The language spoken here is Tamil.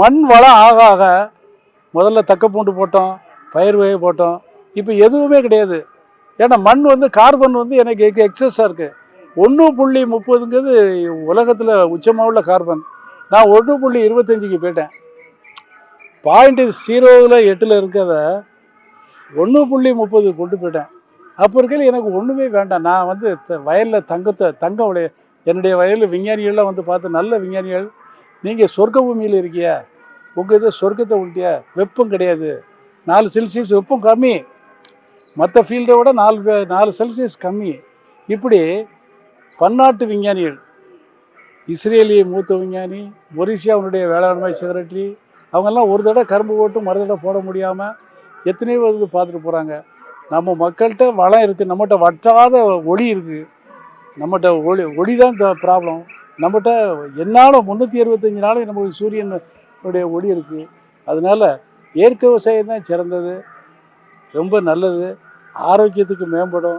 மண் வளம் ஆக ஆக முதல்ல தக்க பூண்டு போட்டோம் பயிர் வகை போட்டோம். இப்போ எதுவுமே கிடையாது. ஏன்னா மண் வந்து கார்பன் வந்து எனக்கு எக் எக்ஸஸாக இருக்குது ஒன்று புள்ளி முப்பதுங்கிறது உலகத்தில் உச்சமாக உள்ள கார்பன். நான் ஒன்று புள்ளி இருபத்தஞ்சிக்கு போயிட்டேன். பாயிண்ட் ஜீரோவில் எட்டில் இருக்கிறத ஒன்று புள்ளி முப்பது கொண்டு போயிட்டேன். அப்போ இருக்கையில் எனக்கு ஒன்றுமே வேண்டாம். நான் வந்து வயலில் தங்கத்தை தங்கம் உடைய என்னுடைய வயலில் விஞ்ஞானிகள்லாம் வந்து பார்த்து நல்ல விஞ்ஞானிகள் நீங்கள் சொர்க்க பூமியில் இருக்கியா? உங்கள் இது சொர்க்கத்தை உண்டிய வெப்பம் கிடையாது. நாலு செல்சியஸ் வெப்பம் கம்மி. மற்ற ஃபீல்டை விட நாலு நாலு செல்சியஸ் கம்மி. இப்படி பன்னாட்டு விஞ்ஞானிகள் இஸ்ரேலிய மூத்த விஞ்ஞானி மொரிஷியாவுடைய வேளாண்மை செக்ரட்டரி அவங்கெல்லாம் ஒரு தடவை கரும்பு போட்டு மறு தடவை போட முடியாமல் எத்தனையோ இது பார்த்துட்டு போகிறாங்க நம்ம மக்கள்கிட்ட வளம் இருக்குது நம்மகிட்ட வட்டாத ஒளி இருக்குது நம்மகிட்ட ஒளி ஒளி தான் ப்ராப்ளம் நம்மகிட்ட என்னால் முந்நூற்றி அறுபத்தஞ்சு நாள் நமக்கு சூரியனுடைய ஒளி இருக்குது அதனால் இயற்கை விவசாயம் தான் சிறந்தது. ரொம்ப நல்லது. ஆரோக்கியத்துக்கு மேம்படும்.